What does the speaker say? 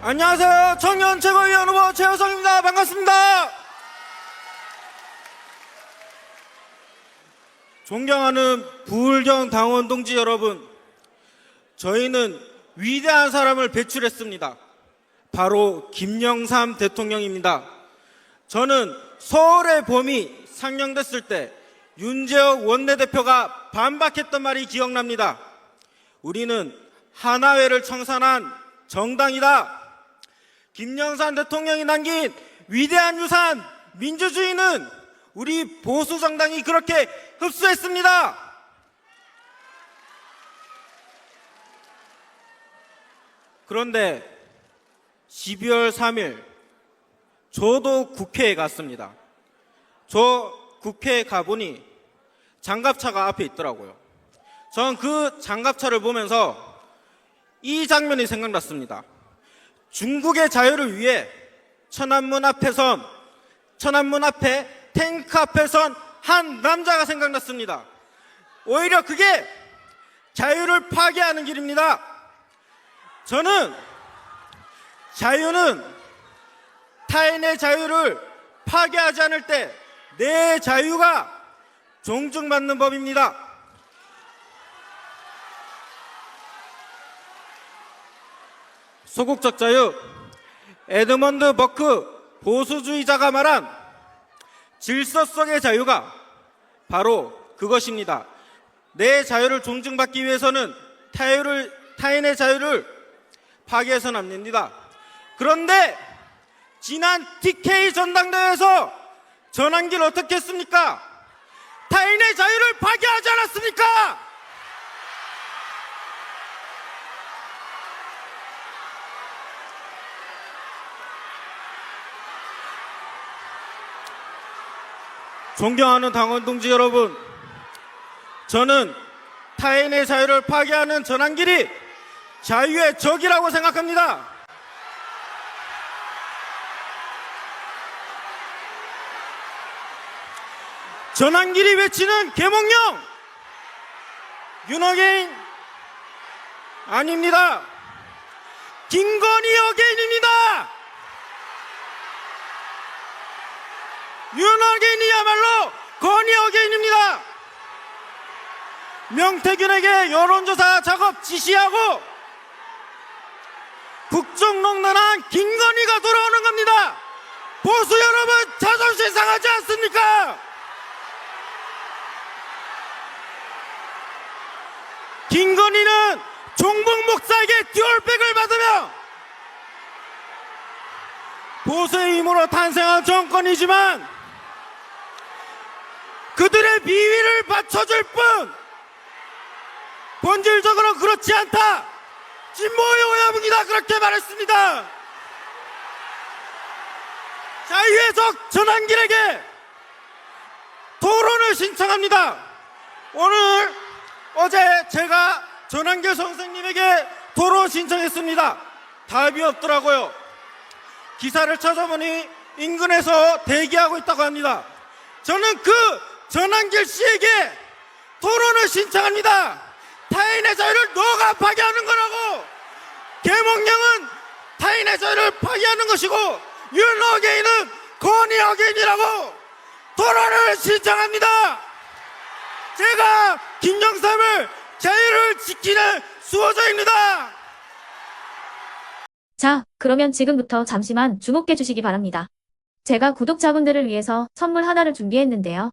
안녕하세요. 청년 최고위원 후보 최호성입니다. 반갑습니다. 존경하는 부울경 당원 동지 여러분, 저희는 위대한 사람을 배출했습니다. 바로 김영삼 대통령입니다. 저는 서울의 봄이 상영됐을 때 윤재혁 원내대표가 반박했던 말이 기억납니다. 우리는 하나회를 청산한 정당이다. 김영삼 대통령이 남긴 위대한 유산 민주주의는 우리 보수 정당이 그렇게 흡수했습니다. 그런데 12월 3일 저도 국회에 갔습니다. 저 국회에 가보니 장갑차가 앞에 있더라고요. 전 그 장갑차를 보면서 이 장면이 생각났습니다. 중국의 자유를 위해 천안문 앞에선 천안문 앞에 탱크 앞에선 한 남자가 생각났습니다. 오히려 그게 자유를 파괴하는 길입니다. 저는 자유는 타인의 자유를 파괴하지 않을 때 내 자유가 존중받는 법입니다. 소극적 자유 에드먼드 버크 보수주의자가 말한 질서 속의 자유가 바로 그것입니다. 내 자유를 존중받기 위해서는 타유를, 타인의 자유를 파괴해서는 안 됩니다. 그런데 지난 TK 전당대회에서 전환기를 어떻게 했습니까? 타인의 자유를 파괴하지 않았습니까? 존경하는 당원 동지 여러분, 저는 타인의 자유를 파괴하는 전환길이 자유의 적이라고 생각합니다. 전환길이 외치는 개몽령 윤어게인 아닙니다. 김건희 어게인입니다. 윤 어게인이야말로 건희 어게인입니다. 명태균에게 여론조사 작업 지시하고 국정농단한 김건희가 돌아오는 겁니다. 보수 여러분 자존심 상하지 않습니까? 김건희는 종북 목사에게 듀얼백을 받으며 보수의 힘으로 탄생한 정권이지만 그들의 비위를 받쳐줄 뿐 본질적으로 그렇지 않다. 진보의 오야붕이다 그렇게 말했습니다. 자유의 적 전환길에게 토론을 신청합니다. 오늘 어제 제가 전환길 선생님에게 토론 신청했습니다. 답이 없더라고요. 기사를 찾아보니 인근에서 대기하고 있다고 합니다. 저는 그 전환길 씨에게 토론을 신청합니다. 타인의 자유를 너가 파괴하는 거라고. 개몽령은 타인의 자유를 파괴하는 것이고 윤어게인은 건의어게인이라고 토론을 신청합니다. 제가 김영삼을 자유를 지키는 수호자입니다. 자, 그러면 지금부터 잠시만 주목해 주시기 바랍니다. 제가 구독자분들을 위해서 선물 하나를 준비했는데요.